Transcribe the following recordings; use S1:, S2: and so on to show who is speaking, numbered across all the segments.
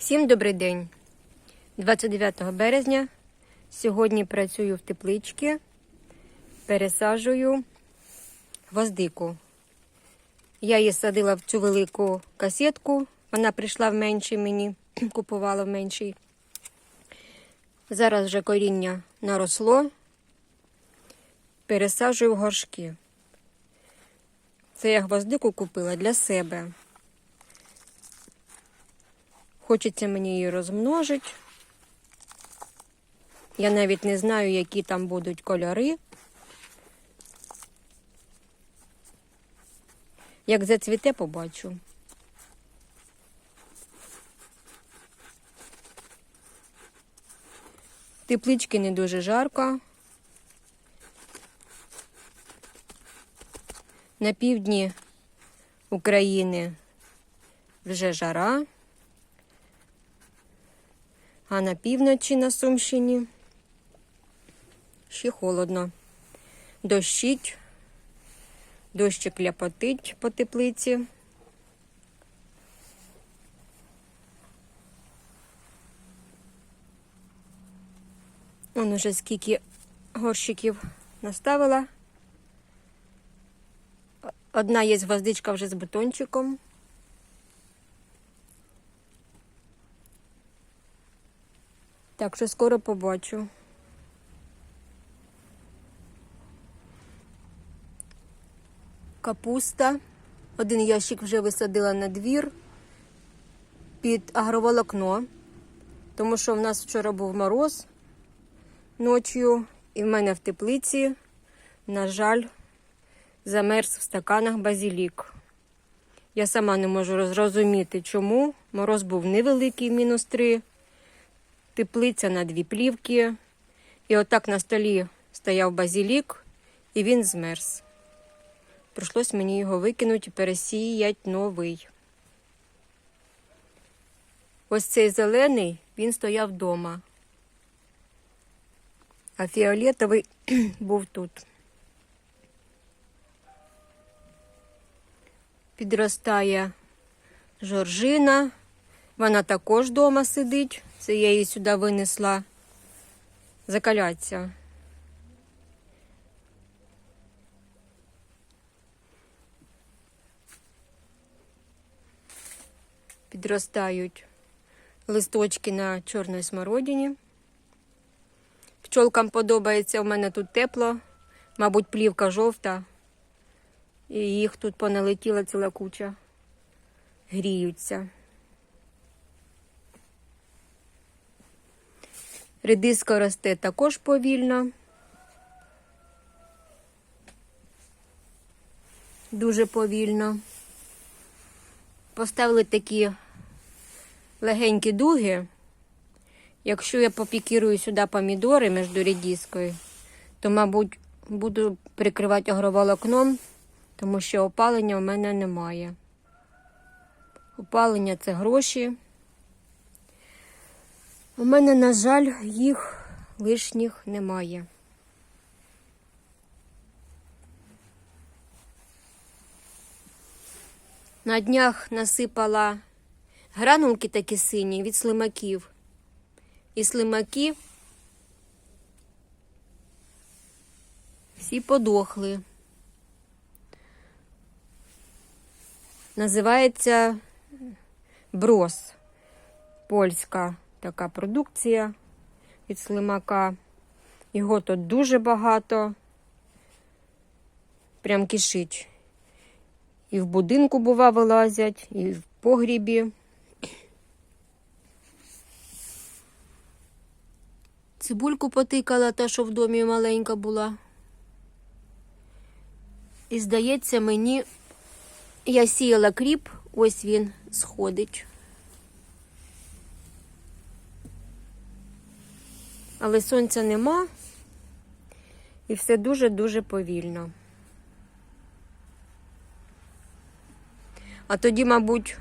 S1: Всім добрий день. 29 березня. Сьогодні працюю в тепличці, пересаджую гвоздику. Я її садила в цю велику касетку. Вона прийшла в менший мені, купувала в менший. Зараз вже коріння наросло. Пересаджую в горшки. Це я гвоздику купила для себе. Хочеться мені її розмножити. Я навіть не знаю, які там будуть кольори. Як зацвіте, побачу. Теплички не дуже жарко. На півдні України вже жара. А на півночі на Сумщині ще холодно. Дощить, дощик ляпотить по теплиці. Он уже скільки горщиків наставила. Одна є гвоздичка вже з бутончиком. Так що скоро побачу. Капуста. Один ящик вже висадила на двір під агроволокно, тому що в нас вчора був мороз ночі, і в мене в теплиці, на жаль, замерз в стаканах базілік. Я сама не можу зрозуміти, чому. Мороз був невеликий, мінус 3 теплиця на дві плівки. І отак на столі стояв базілік, і він змерз. Прийшлось мені його викинути і пересіяти новий. Ось цей зелений він стояв вдома, а фіолетовий був тут. Підростає жоржина, вона також вдома сидить. Це я її сюди винесла закаляться. Підростають листочки на чорної смородині. Пчолкам подобається, у мене тут тепло, мабуть, плівка жовта, і їх тут поналетіла ціла куча. Гріються. Редиска росте також повільно. Дуже повільно. Поставили такі легенькі дуги. Якщо я попікірую сюди помідори між редискою, то, мабуть, буду прикривати агроволокном, тому що опалення у мене немає. Опалення це гроші. У мене, на жаль, їх лишніх немає. На днях насипала гранулки такі сині від слимаків. І слимаки всі подохли. Називається брос польська така продукція від слимака. Його тут дуже багато. Прям кишить. І в будинку, бува, вилазять, і в погрібі. Цибульку потикала, та, що в домі маленька була. І здається, мені я сіяла кріп, ось він сходить. Але сонця нема і все дуже-дуже повільно. А тоді, мабуть,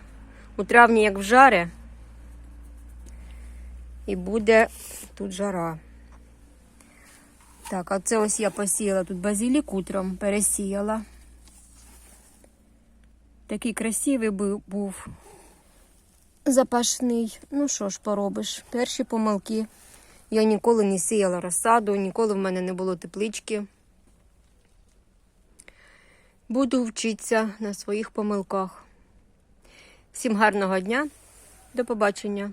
S1: у травні, як вжаре, і буде тут жара. Так, а це ось я посіяла тут базилік утром, пересіяла. Такий красивий був. запашний. Ну що ж поробиш? Перші помилки. Я ніколи не сіяла розсаду, ніколи в мене не було теплички. Буду вчитися на своїх помилках. Всім гарного дня. До побачення.